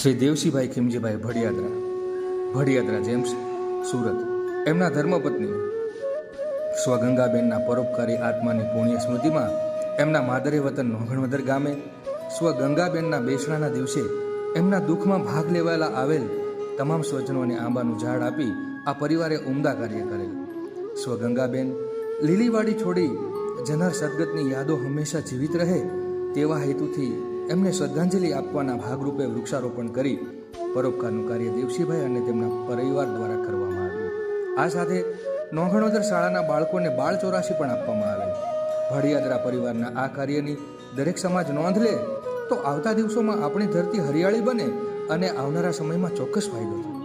Shri Devsibhai Khimjibhai Bhadiyadara. Bhadiyadara gems Surat. એમના ધર્મપત્ની સ્વગંગાબેનના પરોપકારી આત્માની પુણ્ય સ્મૃતિમાં એમના માદરે વતન નોંઘણવદર ગામે સ્વગંગાબેનના બેસણાના દિવસે એમના દુઃખમાં ભાગ લેવાયેલા આવેલ તમામ સ્વજનોને આંબાનું ઝાડ આપી આ પરિવારે ઉમદા કાર્ય કરેલ. સ્વગંગાબેન લીલીવાડી છોડી જનાર સદગતની યાદો હંમેશા જીવિત રહે તેવા હેતુથી એમને શ્રદ્ધાંજલિ આપવાના ભાગરૂપે વૃક્ષારોપણ કરી પરોપકારનું કાર્ય દેવસીભાઈ અને તેમના પરિવાર દ્વારા કરવામાં આવ્યું. આ સાથે નોંઘણોદર શાળાના બાળકોને બાળ ચોરાશી પણ આપવામાં આવે ભડિયાદરા પરિવારના આ કાર્યની દરેક સમાજ નોંધ લે તો આવતા દિવસોમાં આપણી ધરતી હરિયાળી બને અને આવનારા સમયમાં ચોક્કસ ફાયદો થાય.